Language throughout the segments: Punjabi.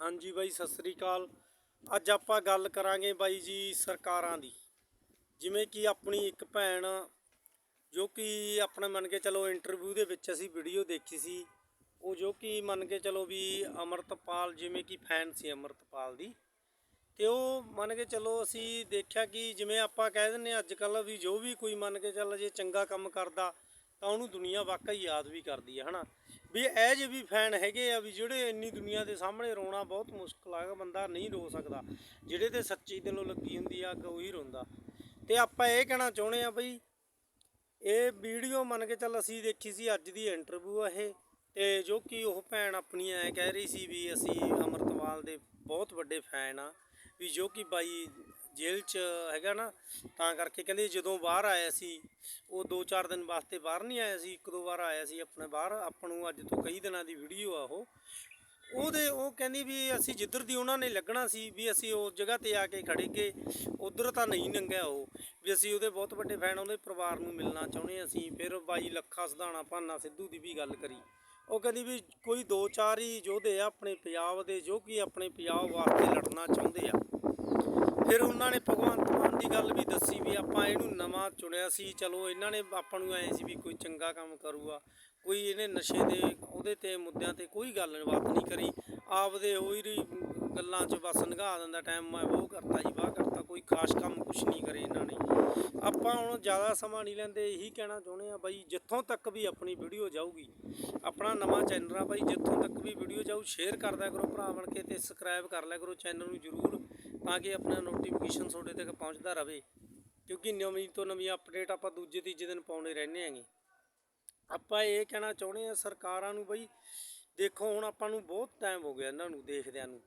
ਹਾਂਜੀ ਬਾਈ, ਸਤਿ ਸ੍ਰੀ ਅਕਾਲ। ਅੱਜ ਆਪਾਂ ਗੱਲ ਕਰਾਂਗੇ ਬਾਈ ਜੀ ਸਰਕਾਰਾਂ ਦੀ। ਜਿਵੇਂ ਕਿ ਆਪਣੀ ਇੱਕ ਭੈਣ, ਜੋ ਕਿ ਆਪਣੇ ਮੰਨ ਕੇ ਚਲੋ ਇੰਟਰਵਿਊ ਦੇ ਵਿੱਚ ਅਸੀਂ ਵੀਡੀਓ ਦੇਖੀ ਸੀ, ਉਹ ਜੋ ਕਿ ਮੰਨ ਕੇ ਚਲੋ ਵੀ ਅਮਰਤਪਾਲ, ਜਿਵੇਂ ਕਿ ਫੈਨ ਸੀ ਅਮਰਤਪਾਲ ਦੀ, ਤੇ ਉਹ ਮੰਨ ਕੇ ਚਲੋ ਅਸੀਂ ਦੇਖਿਆ ਕਿ ਜਿਵੇਂ ਆਪਾਂ ਕਹਿ ਦਿੰਨੇ ਅੱਜ ਕੱਲ ਵੀ ਜੋ ਵੀ ਕੋਈ ਮੰਨ ਕੇ ਚੱਲ ਜੇ ਚੰਗਾ ਕੰਮ ਕਰਦਾ, ਤਾਂ ਉਹਨੂੰ ਦੁਨੀਆ ਵਾਕਈ ਯਾਦ ਵੀ ਕਰਦੀ ਹੈ, ਹਨਾ? ਵੀ ਇਹ ਜਿਹੇ ਵੀ ਫੈਨ ਹੈਗੇ ਆ ਵੀ ਜਿਹੜੇ ਇੰਨੀ ਦੁਨੀਆ ਦੇ ਸਾਹਮਣੇ ਰੋਣਾ ਬਹੁਤ ਮੁਸ਼ਕਲ ਆ, ਬੰਦਾ ਨਹੀਂ ਰੋ ਸਕਦਾ। ਜਿਹੜੇ ਤੇ ਸੱਚੀ ਦਿਲੋਂ ਲੱਗੀ ਹੁੰਦੀ ਆ, ਅੱਗ ਉਹੀ ਰੋਂਦਾ। ਤੇ ਆਪਾਂ ਇਹ ਕਹਿਣਾ ਚਾਹੁੰਦੇ ਆ ਬਈ, ਇਹ ਵੀਡੀਓ ਮੰਨ ਕੇ ਚੱਲ ਅਸੀਂ ਦੇਖੀ ਸੀ ਅੱਜ ਦੀ ਇੰਟਰਵਿਊ ਆ ਇਹ। ਤੇ ਜੋ ਕਿ ਉਹ ਭੈਣ ਆਪਣੀ ਐ ਕਹਿ ਰਹੀ ਸੀ ਵੀ ਅਸੀਂ ਅਮਰਤਵਾਲ ਦੇ ਬਹੁਤ ਵੱਡੇ ਫੈਨ ਆ। ਵੀ ਜੋ ਕਿ ਬਾਈ ਜੇਲ੍ਹ 'ਚ ਹੈਗਾ ਨਾ, ਤਾਂ ਕਰਕੇ ਕਹਿੰਦੇ ਜਦੋਂ ਬਾਹਰ ਆਇਆ ਸੀ, ਉਹ 2-4 ਦਿਨ ਵਾਸਤੇ ਬਾਹਰ ਨਹੀਂ ਆਇਆ ਸੀ, ਇੱਕ ਦੋ ਵਾਰ ਆਇਆ ਸੀ ਆਪਣੇ ਬਾਹਰ, ਆਪਾਂ ਨੂੰ ਅੱਜ ਤੋਂ ਕਈ ਦਿਨਾਂ ਦੀ ਵੀਡੀਓ ਆ ਉਹ। ਉਹਦੇ ਉਹ ਕਹਿੰਦੀ ਵੀ ਅਸੀਂ ਜਿੱਧਰ ਦੀ ਉਹਨਾਂ ਨੇ ਲੱਗਣਾ ਸੀ, ਵੀ ਅਸੀਂ ਉਸ ਜਗ੍ਹਾ ਤੇ ਆ ਕੇ ਖੜੇ ਗਏ, ਉਧਰ ਤਾਂ ਨਹੀਂ ਲੰਘਿਆ ਉਹ, ਵੀ ਅਸੀਂ ਉਹਦੇ ਬਹੁਤ ਵੱਡੇ ਫੈਨ ਉਹਦੇ ਪਰਿਵਾਰ ਨੂੰ ਮਿਲਣਾ ਚਾਹੁੰਦੇ ਅਸੀਂ, ਫਿਰ ਬਾਈ ਲੱਖਾ ਸਧਾਣਾ ਭਾਨਾ ਸਿੱਧੂ ਦੀ ਵੀ ਗੱਲ ਕਰੀ। ਉਹ ਕਹਿੰਦੀ ਵੀ ਕੋਈ ਦੋ ਚਾਰ ਹੀ ਯੋਧੇ ਆ ਆਪਣੇ ਪੰਜਾਬ ਦੇ, ਜੋ ਕਿ ਆਪਣੇ ਪੰਜਾਬ ਵਾਸਤੇ ਲੜਨਾ ਚਾਹੁੰਦੇ ਆ। ਫਿਰ ਉਹਨਾਂ ਨੇ ਭਗਵੰਤ ਮਾਨ ਦੀ ਗੱਲ ਵੀ ਦੱਸੀ ਵੀ ਆਪਾਂ ਇਹਨੂੰ ਨਵਾਂ ਚੁਣਿਆ ਸੀ, ਚਲੋ ਇਹਨਾਂ ਨੇ ਆਪਾਂ ਨੂੰ ਐ ਸੀ ਵੀ ਕੋਈ ਚੰਗਾ ਕੰਮ ਕਰੂਗਾ, ਕੋਈ ਇਹਨੇ ਨਸ਼ੇ ਦੇ ਉਹਦੇ ਤੇ ਮੁੱਦਿਆਂ ਤੇ ਕੋਈ ਗੱਲਬਾਤ ਨਹੀਂ ਕਰੀ, ਆਪਦੇ ਹੋਈ ਰਹੀ ਗੱਲਾਂ 'ਚ ਬਸ ਨਿਗਾਹ ਦਿੰਦਾ ਟਾਈਮ ਮੈਂ ਉਹ ਕਰਤਾ ਜੀ, ਵਾਹ ਕਰਤਾ, ਕੋਈ ਖਾਸ ਕੰਮ ਕੁਛ ਨਹੀਂ ਕਰੇ ਇਹਨਾਂ ਨੇ। ਆਪਾਂ ਹੁਣ ਜ਼ਿਆਦਾ ਸਮਾਂ ਨਹੀਂ ਲੈਂਦੇ, ਇਹੀ ਕਹਿਣਾ ਚਾਹੁੰਦੇ ਆ ਬਾਈ, ਜਿੱਥੋਂ ਤੱਕ ਵੀ ਆਪਣੀ ਵੀਡੀਓ ਜਾਊਗੀ, ਆਪਣਾ ਨਵਾਂ ਚੈਨਲ ਆ ਬਾਈ, ਜਿੱਥੋਂ ਤੱਕ ਵੀ ਵੀਡੀਓ ਜਾਊ ਸ਼ੇਅਰ ਕਰਦਿਆ ਕਰੋ ਭਰਾ ਬਣ ਕੇ ਤੇ ਸਬਸਕ੍ਰਾਈਬ ਕਰ ਲਿਆ ਕਰੋ ਚੈਨਲ ਨੂੰ ਜਰੂਰ ਤਾਂ ਕਿ ਆਪਣਾ ਨੋਟੀਫਿਕੇਸ਼ਨ ਤੁਹਾਡੇ ਤੱਕ ਪਹੁੰਚਦਾ ਰਹੇ ਕਿਉਂਕਿ ਨਵੀਂ ਤੋਂ ਨਵੀਂ ਅਪਡੇਟ ਆਪਾਂ ਦੂਜੇ ਤੀਜੇ ਦਿਨ ਪਾਉਣੇ ਰਹਿੰਦੇ ਆਂਗੇ ਆਪਾਂ ਇਹ ਕਹਿਣਾ ਚਾਹੁੰਦੇ ਆ ਸਰਕਾਰਾਂ ਨੂੰ ਬਈ, ਦੇਖੋ ਹੁਣ ਆਪਾਂ ਨੂੰ ਬਹੁਤ ਟਾਈਮ ਹੋ ਗਿਆ ਇਹਨਾਂ ਨੂੰ ਦੇਖਦਿਆਂ ਨੂੰ,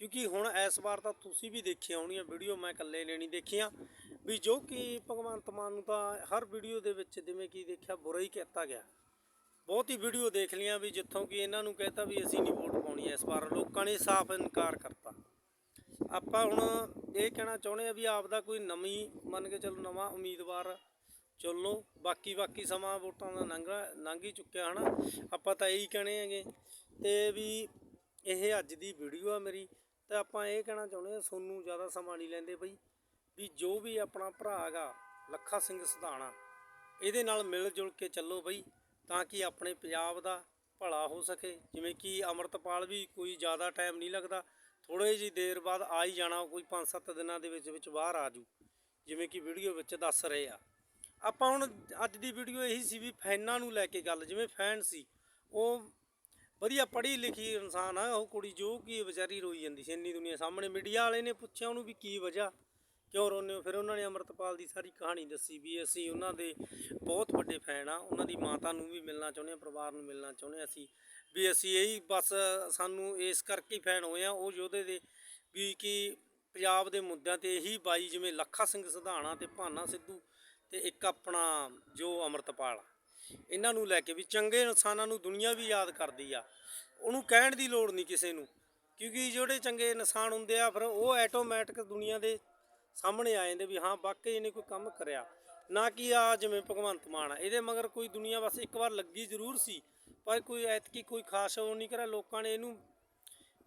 ਕਿਉਂਕਿ ਹੁਣ ਇਸ ਵਾਰ ਤਾਂ ਤੁਸੀਂ ਵੀ ਦੇਖੀਆਂ ਹੋਣੀਆਂ ਵੀਡੀਓ ਮੈਂ ਇਕੱਲੇ ਨੇ ਨਹੀਂ ਦੇਖੀਆਂ। ਵੀ ਜੋ ਕਿ ਭਗਵੰਤ ਮਾਨ ਨੂੰ ਤਾਂ ਹਰ ਵੀਡੀਓ ਦੇ ਵਿੱਚ ਜਿਵੇਂ ਕਿ ਦੇਖਿਆ, ਬੁਰਾ ਹੀ ਕਹਿਤਾ ਗਿਆ। ਬਹੁਤ ਹੀ ਵੀਡੀਓ ਦੇਖ ਲੀਆਂ ਵੀ ਜਿੱਥੋਂ ਕਿ ਇਹਨਾਂ ਨੂੰ ਕਹਿਤਾ ਵੀ ਅਸੀਂ ਨਹੀਂ ਵੋਟ ਪਾਉਣੀ ਇਸ ਵਾਰ, ਲੋਕਾਂ ਨੇ ਸਾਫ਼ ਇਨਕਾਰ ਕਰ ਆਪਾਂ ਹੁਣ ਇਹ ਕਹਿਣਾ ਚਾਹੁੰਦੇ ਆ ਵੀ ਆਪ ਦਾ ਕੋਈ ਨਵੀਂ ਮੰਨ ਕੇ ਚੱਲੋ ਨਵਾਂ ਉਮੀਦਵਾਰ ਚੁਣ ਲਓ। ਬਾਕੀ ਬਾਕੀ ਸਮਾਂ ਵੋਟਾਂ ਦਾ ਲੰਘ ਲੰਘ ਹੀ ਚੁੱਕਿਆ ਹਨਾ। ਆਪਾਂ ਤਾਂ ਇਹੀ ਕਹਣੇ ਹੈਗੇ। ਤੇ ਵੀ ਇਹ ਅੱਜ ਦੀ ਵੀਡੀਓ ਆ ਮੇਰੀ। ਤੇ ਆਪਾਂ ਇਹ ਕਹਿਣਾ ਚਾਹੁੰਦੇ ਆ ਸੋਨੂੰ ਜ਼ਿਆਦਾ ਸਮਾਂ ਨਹੀਂ ਲੈਂਦੇ ਬਈ। ਵੀ ਜੋ ਵੀ ਆਪਣਾ ਭਰਾ ਹੈਗਾ, ਲੱਖਾ ਸਿੰਘ ਸਧਾਣਾ, ਇਹਦੇ ਨਾਲ ਮਿਲ ਜੁਲ ਕੇ ਚੱਲੋ ਬਈ। ਤਾਂ ਕਿ ਆਪਣੇ ਪੰਜਾਬ ਦਾ ਭਲਾ ਹੋ ਸਕੇ। ਜਿਵੇਂ ਕਿ ਅਮਰਤਪਾਲ ਵੀ ਕੋਈ ਜ਼ਿਆਦਾ ਟਾਈਮ ਨਹੀਂ ਲੱਗਦਾ। ਥੋੜੇ ਜਿਹੀ ਦੇਰ ਬਾਅਦ ਆ ਹੀ ਜਾਣਾ, ਕੋਈ 5-7 ਦਿਨਾਂ ਦੇ ਵਿੱਚ ਵਿੱਚ ਬਾਹਰ ਆ ਜੂ। ਜਿਵੇਂ ਕਿ ਵੀਡੀਓ ਵਿੱਚ ਦੱਸ ਰਹੇ ਆ। ਆਪਾਂ ਹੁਣ ਅੱਜ ਦੀ ਵੀਡੀਓ ਇਹੀ ਸੀ ਵੀ ਫੈਨਾਂ ਨੂੰ ਲੈ ਕੇ ਗੱਲ, ਜਿਵੇਂ ਫੈਨ ਸੀ, ਉਹ ਵਧੀਆ ਪੜ੍ਹੀ ਲਿਖੀ ਇਨਸਾਨ ਆ, ਉਹ ਕੁੜੀ ਜੋ ਕਿ ਵਿਚਾਰੀ ਰੋਈ ਜਾਂਦੀ ਸੀ, ਇੰਨੀ ਦੁਨੀਆ ਸਾਹਮਣੇ, ਮੀਡੀਆ ਵਾਲੇ ਨੇ ਪੁੱਛਿਆ ਉਹਨੂੰ ਵੀ ਕੀ ਵਜ੍ਹਾ। ਕਿਉਂ ਰੋਨੇ ਹੋ ਫਿਰ ਉਹਨਾਂ ਨੇ ਅਮਰਤਪਾਲ ਦੀ ਸਾਰੀ ਕਹਾਣੀ ਦੱਸੀ ਵੀ ਅਸੀਂ ਉਹਨਾਂ ਦੇ ਬਹੁਤ ਵੱਡੇ ਫੈਨ ਆ, ਉਹਨਾਂ ਦੀ ਮਾਤਾ ਨੂੰ ਵੀ ਮਿਲਣਾ ਚਾਹੁੰਦੇ ਆ ਪਰਿਵਾਰ ਨੂੰ ਮਿਲਣਾ ਚਾਹੁੰਦੇ ਆ ਅਸੀਂ, ਵੀ ਅਸੀਂ ਇਹੀ ਬਸ ਸਾਨੂੰ ਇਸ ਕਰਕੇ ਫੈਨ ਹੋਏ ਆ, ਉਹ ਯੋਧੇ ਦੇ ਵੀ ਕਿ ਪੰਜਾਬ ਦੇ ਮੁੱਦਿਆਂ ਤੇ ਇਹੀ ਬਾਈ ਜਿਵੇਂ ਲੱਖਾ ਸਿੰਘ ਸਿਧਾਣਾ ਤੇ ਭਾਨਾ ਸਿੱਧੂ ਤੇ ਇੱਕ ਆਪਣਾ ਜੋ ਅਮਰਤਪਾਲ ਇਹਨਾਂ ਨੂੰ ਲੈ ਕੇ ਵੀ ਚੰਗੇ ਇਨਸਾਨਾਂ ਨੂੰ ਦੁਨੀਆ ਵੀ ਯਾਦ ਕਰਦੀ ਆ। ਉਹਨੂੰ ਕਹਿਣ ਦੀ ਲੋੜ ਨਹੀਂ ਕਿਸੇ ਨੂੰ, ਕਿਉਂਕਿ ਜਿਹੜੇ ਚੰਗੇ ਇਨਸਾਨ ਹੁੰਦੇ ਆ, ਫਿਰ ਉਹ ਆਟੋਮੈਟਿਕ ਦੁਨੀਆ ਦੇ ਸਾਹਮਣੇ ਆ ਜਾਂਦੇ ਵੀ ਹਾਂ, ਵਾਕਈ ਇਹਨੇ ਕੋਈ ਕੰਮ ਕਰਿਆ। ਨਾ ਕਿ ਆ ਜਿਵੇਂ ਭਗਵੰਤ ਮਾਨ ਆ, ਇਹਦੇ ਮਗਰ ਕੋਈ ਦੁਨੀਆ ਬਸ ਇੱਕ ਵਾਰ ਲੱਗੀ ਜ਼ਰੂਰ ਸੀ, ਪਰ ਕੋਈ ਐਤਕੀ ਕੋਈ ਖਾਸ ਉਹ ਨਹੀਂ ਕਰਿਆ। ਲੋਕਾਂ ਨੇ ਇਹਨੂੰ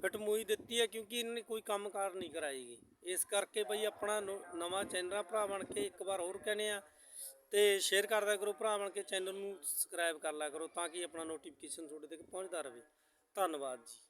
ਫਿਟਮੋਈ ਦਿੱਤੀ ਹੈ ਕਿਉਂਕਿ ਇਹਨੇ ਕੋਈ ਕੰਮਕਾਰ ਨਹੀਂ ਕਰਾਈਗੀ ਇਸ ਕਰਕੇ ਬਈ ਆਪਣਾ ਨੋ- ਨਵਾਂ ਚੈਨਲ ਭਰਾ ਬਣ ਕੇ ਇੱਕ ਵਾਰ ਹੋਰ ਕਹਿੰਦੇ ਆ ਤੇ ਸ਼ੇਅਰ ਕਰਦਿਆ ਕਰੋ, ਭਰਾ ਬਣ ਕੇ ਚੈਨਲ ਨੂੰ ਸਬਸਕ੍ਰਾਈਬ ਕਰ ਲਿਆ ਕਰੋ ਤਾਂ ਕਿ ਆਪਣਾ ਨੋਟੀਫਿਕੇਸ਼ਨ ਤੁਹਾਡੇ ਤੱਕ ਪਹੁੰਚਦਾ ਰਹੇ। ਧੰਨਵਾਦ ਜੀ।